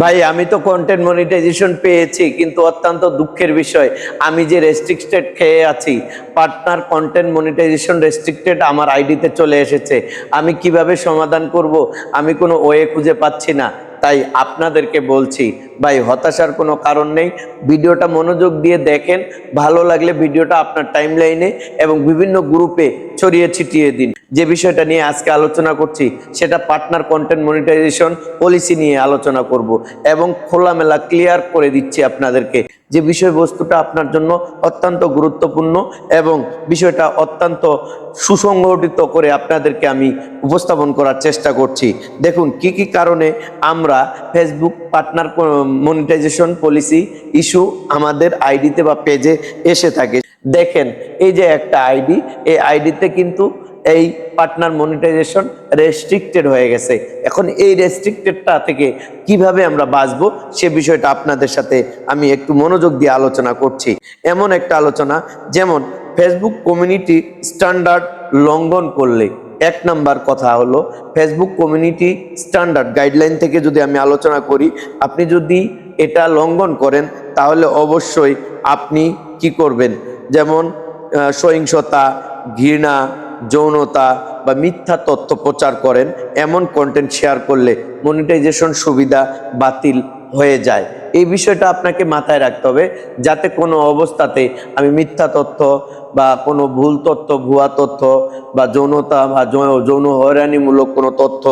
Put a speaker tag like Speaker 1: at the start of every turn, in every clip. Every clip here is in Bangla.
Speaker 1: ভাই, আমি তো কন্টেন্ট মনিটাইজেশন পেয়েছি, কিন্তু অত্যন্ত দুঃখের বিষয়। আমি যে রেস্ট্রিক্টেড খেয়ে আছি পার্টনার কন্টেন্ট মনিটাইজেশন রেস্ট্রিক্টেড আমার আইডিতে চলে এসেছে। আমি কীভাবে সমাধান করব? আমি কোনো ওয়ে খুঁজে পাচ্ছি না। তাই আপনাদেরকে বলছি, ভাই হতাশার কোনো কারণ নেই। ভিডিওটা মনোযোগ দিয়ে দেখেন, ভালো লাগলে ভিডিওটা আপনার টাইম লাইনে এবং বিভিন্ন গ্রুপে ছড়িয়ে ছিটিয়ে দিন। যে বিষয়টা নিয়ে আজকে আলোচনা করছি, সেটা পার্টনার কন্টেন্ট মনিটাইজেশন পলিসি নিয়ে আলোচনা করব এবং খোলামেলা ক্লিয়ার করে দিচ্ছি আপনাদেরকে। যে বিষয়বস্তুটা আপনার জন্য অত্যন্ত গুরুত্বপূর্ণ এবং বিষয়টা অত্যন্ত সুসংগঠিত করে আপনাদেরকে আমি উপস্থাপন করার চেষ্টা করছি। দেখুন, কি কি কারণে আমরা Facebook partner monetisation policy issue আমাদের আইডিতে বা পেজে এসে থাকে। দেখেন, এই যে একটা আইডি এই আইডিতে কিন্তু এই পার্টনার মনিটাইজেশন রেস্ট্রিক্টেড হয়ে গেছে। এখন এই রেস্ট্রিক্টেডটা থেকে কীভাবে আমরা বাঁচবো, সে বিষয়টা আপনাদের সাথে আমি একটু মনোযোগ দিয়ে আলোচনা করছি। এমন একটা আলোচনা, যেমন ফেসবুক কমিউনিটি স্ট্যান্ডার্ড লঙ্ঘন করলে। এক নাম্বার কথা হলো ফেসবুক কমিউনিটি স্ট্যান্ডার্ড গাইডলাইন থেকে যদি আমি আলোচনা করি, আপনি যদি এটা লঙ্ঘন করেন, তাহলে অবশ্যই আপনি কি করবেন? যেমন সহিংসতা, ঘৃণা যৌনতা বা মিথ্যা তথ্য প্রচার করেন, এমন কন্টেন্ট শেয়ার করলে মনিটাইজেশন সুবিধা বাতিল হয়ে যায়। এই বিষয়টা আপনাকে মাথায় রাখতে হবে, যাতে কোনো অবস্থাতে আমি মিথ্যা তথ্য বা কোনো ভুল তথ্য, ভুয়া তথ্য বা যৌনতা বা যৌন হয়রানিমূলক কোনো তথ্য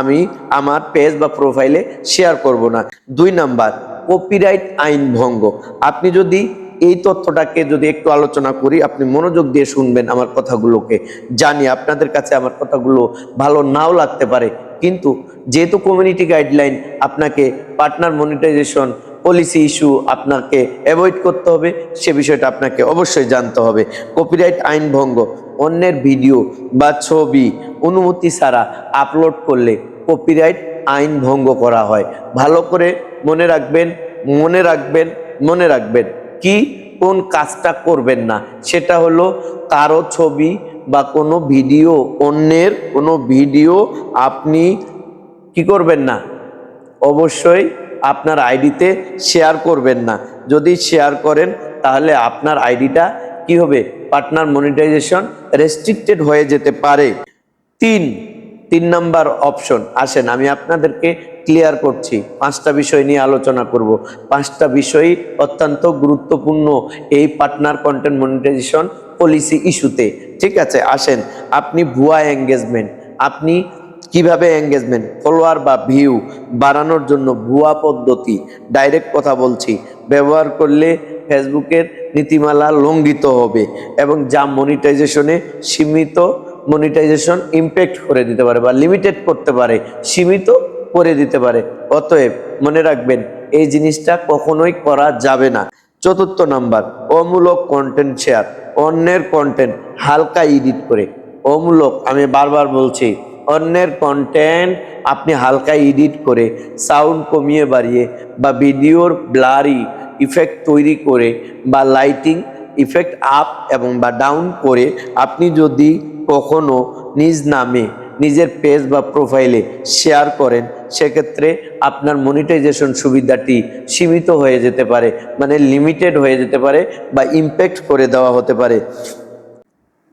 Speaker 1: আমি আমার পেজ বা প্রোফাইলে শেয়ার করব না। দুই নাম্বার কপিরাইট আইন ভঙ্গ। আপনি যদি এই তথ্যটাকে যদি একটু আলোচনা করি, আপনি মনোযোগ দিয়ে শুনবেন আমার কথাগুলোকে। জানি আপনাদের কাছে আমার কথাগুলো ভালো নাও লাগতে পারে, কিন্তু যেহেতু কমিউনিটি গাইডলাইন আপনাকে পার্টনার মনিটাইজেশন পলিসি ইস্যু আপনাকে অ্যাভয়েড করতে হবে, সে বিষয়টা আপনাকে অবশ্যই জানতে হবে। কপিরাইট আইন ভঙ্গ, অন্যের ভিডিও বা ছবি অনুমতি ছাড়া আপলোড করলে কপিরাইট আইন ভঙ্গ করা হয়। ভালো করে মনে রাখবেন মনে রাখবেন মনে রাখবেন। কি? কোন কাজটা করবেন না। সেটা হলো কারও ছবি বা কোনো ভিডিও, অন্যের কোনো ভিডিও আপনি কি করবেন না? অবশ্যই আপনার আইডিতে শেয়ার করবেন না। যদি শেয়ার করেন, তাহলে আপনার আইডিটা কি হবে? পার্টনার মনিটাইজেশন রেস্ট্রিক্টেড হয়ে যেতে পারে। তিন তিন নাম্বার অপশন। আসেন, আমি আপনাদেরকে ক্লিয়ার করছি। পাঁচটা বিষয় নিয়ে আলোচনা করব। পাঁচটা বিষয় অত্যন্ত গুরুত্বপূর্ণ এই পার্টনার কন্টেন্ট মনিটাইজেশন পলিসি ইস্যুতে ঠিক আছে, আসেন, আপনি ভুয়া এঙ্গেজমেন্ট আপনি কীভাবে এঙ্গেজমেন্ট ফলোয়ার বা ভিউ বাড়ানোর জন্য ভুয়া পদ্ধতি ডাইরেক্ট কথা বলছি, ব্যবহার করলে ফেসবুকের নীতিমালা লঙ্ঘিত হবে এবং যা মনিটাইজেশনে সীমিত মনিটাইজেশন ইমপ্যাক্ট করে দিতে পারে বা লিমিটেড করতে পারে। সীমিত করে দিতে পারে। অতএব মনে রাখবেন, এই জিনিসটা কখনোই করা যাবে না। চতুর্থ নাম্বার, অমূলক কন্টেন্ট শেয়ার অন্যের কন্টেন্ট হালকা এডিট করে। অমূলক, আমি বারবার বলছি, অন্যের কন্টেন্ট আপনি হালকা এডিট করে সাউন্ড কমিয়ে বাড়িয়ে বা ভিডিওর ব্লারি ইফেক্ট তৈরি করে বা লাইটিং ইফেক্ট আপ এবং বা ডাউন করে, আপনি যদি কখনো নিজ নামে নিজের পেজ বা প্রোফাইলে শেয়ার করেন, সেক্ষেত্রে আপনার মনিটাইজেশন সুবিধাটি সীমিত হয়ে যেতে পারে মানে লিমিটেড হয়ে যেতে পারে বা ইম্প্যাক্ট করে দেওয়া হতে পারে।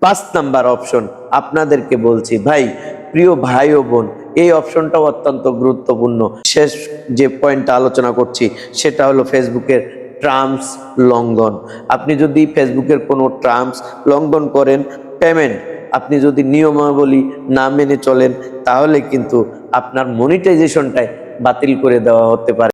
Speaker 1: পাঁচ নাম্বার অপশন আপনাদেরকে বলছি, ভাই, প্রিয় ভাই ও বোন, এই অপশনটাও অত্যন্ত গুরুত্বপূর্ণ। শেষ যে পয়েন্টটা আলোচনা করছি, সেটা হলো ফেসবুকের ট্রাম্পস লঙ্ঘন। আপনি যদি ফেসবুকের কোনো ট্রাম্পস লঙ্ঘন করেন পেমেন্ট আপনি যদি নিয়মাবলী না মেনে চলেন, তাহলে কিন্তু আপনার মনিটাইজেশনটাই বাতিল করে দেওয়া হতে পারে।